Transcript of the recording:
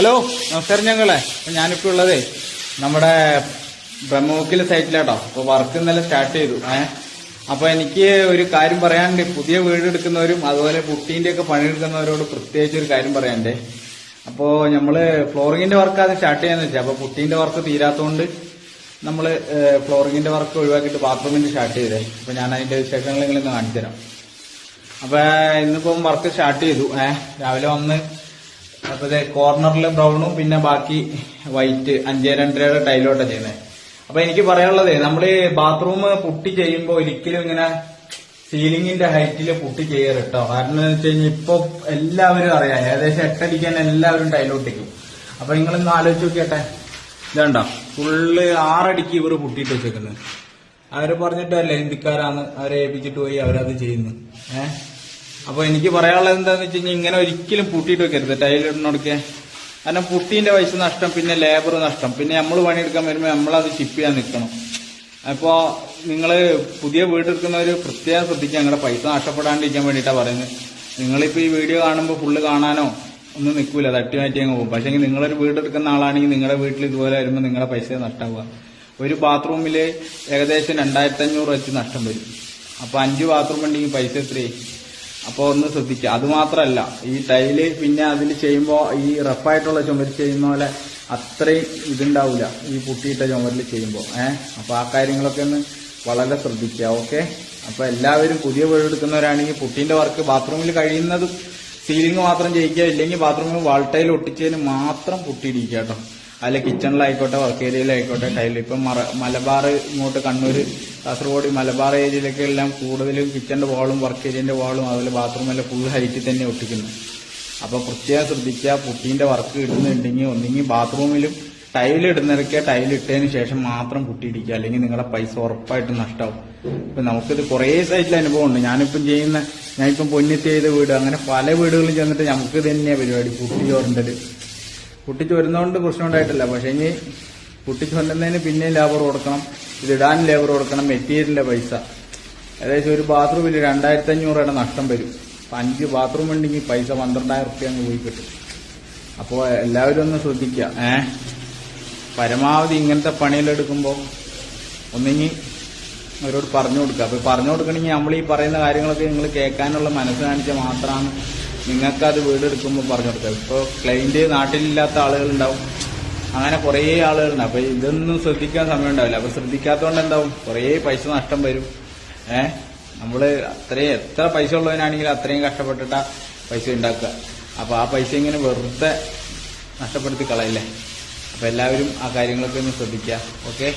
Hello നമസ്കാരം ഞങ്ങളെ. ഞാനിപ്പോ ഉള്ളതേ നമ്മുടെ ബ്രഹ്മമുക്കിലെ സൈറ്റിലാട്ടോ. അപ്പൊ വർക്ക് ഇന്നലെ സ്റ്റാർട്ട് ചെയ്തു. ഏഹ് അപ്പൊ എനിക്ക് ഒരു കാര്യം പറയാനുണ്ട്. പുതിയ വീട് എടുക്കുന്നവരും അതുപോലെ പുട്ടീന്റെ ഒക്കെ പണിയെടുക്കുന്നവരോട് പ്രത്യേകിച്ച് ഒരു കാര്യം പറയാണ്ടേ അപ്പോ നമ്മൾ ഫ്ലോറിങ്ങിന്റെ വർക്ക് അത് സ്റ്റാർട്ട് ചെയ്യാന്ന് വെച്ചാൽ അപ്പൊ പുട്ടീന്റെ വർക്ക് തീരാത്തോണ്ട് നമ്മൾ ഫ്ലോറിങ്ങിന്റെ വർക്ക് ഒഴിവാക്കിയിട്ട് ബാത്റൂമിന്റെ സ്റ്റാർട്ട് ചെയ്തേ. അപ്പൊ ഞാൻ അതിന്റെ വിശേഷങ്ങൾ കാണിച്ചു തരാം അപ്പൊ ഇന്നിപ്പം വർക്ക് സ്റ്റാർട്ട് ചെയ്തു. ഏഹ് രാവിലെ വന്ന് അപ്പൊ ഇത് കോർണറിൽ ബ്രൗണും പിന്നെ ബാക്കി വൈറ്റ് അഞ്ചേ രണ്ടരയുടെ ടൈലോട്ടാണ് ചെയ്യുന്നത് അപ്പൊ എനിക്ക് പറയാനുള്ളത് നമ്മൾ ബാത്റൂം പുട്ടി ചെയ്യുമ്പോൾ ഒരിക്കലും ഇങ്ങനെ സീലിംഗിന്റെ ഹൈറ്റിൽ പുട്ടി ചെയ്യരുത് കേട്ടോ കാരണം എന്ന് വെച്ച് കഴിഞ്ഞാൽ ഇപ്പൊ എല്ലാവരും അറിയാം ഏകദേശം എട്ടടിക്കാൻ എല്ലാവരും ടൈലോട്ടിക്കും. അപ്പൊ നിങ്ങളൊന്ന് ആലോചിച്ച് നോക്കിയട്ടെ. ഇതാണ്ടോ? ഫുള്ള് ആറടിക്ക് ഇവർ പുട്ടിയിട്ട് വെച്ചേക്കുന്നത് അവർ പറഞ്ഞിട്ടല്ലേ ഹിന്ദിക്കാരാന്ന് അവരെ ഏൽപ്പിച്ചിട്ട് പോയി അവരത് ചെയ്യുന്നു. ഏഹ് അപ്പൊ എനിക്ക് പറയാനുള്ളത് എന്താന്ന് വെച്ച് കഴിഞ്ഞാൽ ഇങ്ങനെ ഒരിക്കലും പൂട്ടിയിട്ട് വെക്കരുത്. ടൈലിടണൊക്കെ കാരണം പുട്ടീന്റെ പൈസ നഷ്ടം പിന്നെ ലേബർ നഷ്ടം. പിന്നെ നമ്മൾ പണിയെടുക്കാൻ വരുമ്പോൾ നമ്മളത് ഷിപ്പ് ചെയ്യാൻ നിൽക്കണം അപ്പോൾ നിങ്ങൾ പുതിയ വീടെടുക്കുന്നവര് പ്രത്യേകം ശ്രദ്ധിക്കുക. നിങ്ങളുടെ പൈസ നഷ്ടപ്പെടാണ്ടിരിക്കാൻ വേണ്ടിയിട്ടാണ് പറയുന്നത്. നിങ്ങളിപ്പോൾ ഈ വീഡിയോ കാണുമ്പോൾ ഫുള്ള് കാണാനോ ഒന്നും നിൽക്കൂല. തട്ടി മാറ്റി അങ്ങ് പോകും. പക്ഷേ നിങ്ങളൊരു വീടെടുക്കുന്ന ആളാണെങ്കിൽ നിങ്ങളുടെ വീട്ടിൽ ഇതുപോലെ വരുമ്പോൾ നിങ്ങളുടെ പൈസ നഷ്ടമാവുക ഒരു ബാത്റൂമിൽ ഏകദേശം രണ്ടായിരത്തി അഞ്ഞൂറ് വെച്ച് നഷ്ടം വരും. അപ്പോൾ അഞ്ച് ബാത്റൂം ഉണ്ടെങ്കിൽ പൈസ എത്രയായി? അപ്പോൾ ഒന്ന് ശ്രദ്ധിക്കുക. അതുമാത്രമല്ല ഈ ടൈൽ പിന്നെ അതിൽ ചെയ്യുമ്പോൾ ഈ റഫായിട്ടുള്ള ചുമരിൽ ചെയ്യുന്ന പോലെ അത്രയും ഇതുണ്ടാവില്ല ഈ പുട്ടിയിട്ട ചുമരിൽ ചെയ്യുമ്പോൾ ഏഹ് അപ്പോൾ ആ കാര്യങ്ങളൊക്കെ ഒന്ന് വളരെ ശ്രദ്ധിക്കുക ഓക്കെ? അപ്പോൾ എല്ലാവരും പുതിയ വീട് എടുക്കുന്നവരാണെങ്കിൽ പുട്ടീന്റെ വർക്ക് ബാത്റൂമിൽ കഴിയുന്നത് സീലിംഗ് മാത്രം ചെയ്യിക്കുക ഇല്ലെങ്കിൽ ബാത്റൂമിൽ വാൾ ഒട്ടിച്ചതിന് മാത്രം പുട്ടിയിടിക്കുക കേട്ടോ. അല്ല കിച്ചണിലായിക്കോട്ടെ വർക്ക് ഏരിയയിലായിക്കോട്ടെ ടൈൽ ഇപ്പം മലബാർ ഇങ്ങോട്ട് കണ്ണൂർ കാസർഗോഡ് മലബാർ ഏരിയയിലൊക്കെ എല്ലാം കൂടുതലും കിച്ചന്റെ വാളും വർക്ക് ഏരിയന്റെ വാളും അതുപോലെ ബാത്റൂമെല്ലാം ഫുൾ ഹൈറ്റിൽ തന്നെ ഒട്ടിക്കുന്നത് അപ്പോൾ പ്രത്യേകം ശ്രദ്ധിച്ചാൽ പുട്ടീന്റെ വർക്ക് ഇടുന്നുണ്ടെങ്കിൽ ഒന്നെങ്കിൽ ബാത്റൂമിലും ടൈൽ ഇടുന്നിടയ്ക്ക് ടൈൽ ഇട്ടതിന് ശേഷം മാത്രം പുട്ടിയിടിക്കുക അല്ലെങ്കിൽ നിങ്ങളുടെ പൈസ ഉറപ്പായിട്ട് നഷ്ടമാവും ഇപ്പൊ നമുക്കിത് കുറേ സൈറ്റിൽ അനുഭവമുണ്ട്. ഞാനിപ്പം ചെയ്യുന്ന ഞാനിപ്പം പൊന്നിത്തി ചെയ്ത വീട് അങ്ങനെ പല വീടുകളിൽ ചെന്നിട്ട് നമുക്ക് തന്നെയാ പരിപാടി. പുട്ടി ചോരേണ്ടത്. പൊട്ടിച്ച് വരുന്നതുകൊണ്ട് പ്രശ്നം ഉണ്ടായിട്ടില്ല. പക്ഷേ ഇനി പൊട്ടിച്ച് വന്നതിന് പിന്നെയും ലേബർ കൊടുക്കണം ഇതിടാൻ ലേബർ കൊടുക്കണം മെറ്റീരിയലിന്റെ പൈസ. ഏകദേശം ഒരു ബാത്റൂമിൽ രണ്ടായിരത്തി അഞ്ഞൂറ് നഷ്ടം വരും. അപ്പൊ അഞ്ച് ബാത്റൂം ഉണ്ടെങ്കിൽ പൈസ പന്ത്രണ്ടായിരം റുപ്യ അങ്ങ് പോയി കിട്ടും. അപ്പോൾ എല്ലാവരും ഒന്ന് ശ്രദ്ധിക്കുക ഏ? പരമാവധി ഇങ്ങനത്തെ പണിയിലെടുക്കുമ്പോൾ ഒന്നെങ്കിൽ അവരോട് പറഞ്ഞു കൊടുക്കുക അപ്പൊ പറഞ്ഞു കൊടുക്കണമെങ്കിൽ നമ്മൾ ഈ പറയുന്ന കാര്യങ്ങളൊക്കെ നിങ്ങൾ കേൾക്കാനുള്ള മനസ്സ് കാണിച്ചാൽ മാത്രമാണ് നിങ്ങൾക്ക് അത് വീടെടുക്കുമ്പോൾ പറഞ്ഞു കൊടുക്കുക. ഇപ്പോൾ ക്ലൈന്റ് നാട്ടിലില്ലാത്ത ആളുകളുണ്ടാവും അങ്ങനെ കുറേ ആളുകളുണ്ട്. അപ്പൊ ഇതൊന്നും ശ്രദ്ധിക്കാൻ സമയം ഉണ്ടാവില്ല അപ്പൊ ശ്രദ്ധിക്കാത്തതുകൊണ്ട് എന്താവും? കുറേ പൈസ നഷ്ടം വരും. ഏഹ് നമ്മൾ അത്രയും എത്ര പൈസ ഉള്ളവനാണെങ്കിലും അത്രയും കഷ്ടപ്പെട്ടിട്ട പൈസ ഉണ്ടാക്കുക. അപ്പൊ ആ പൈസ ഇങ്ങനെ വെറുതെ നഷ്ടപ്പെടുത്തി കളയില്ലേ? അപ്പൊ എല്ലാവരും ആ കാര്യങ്ങളൊക്കെ ഒന്ന് ശ്രദ്ധിക്കുക. ഓക്കെ?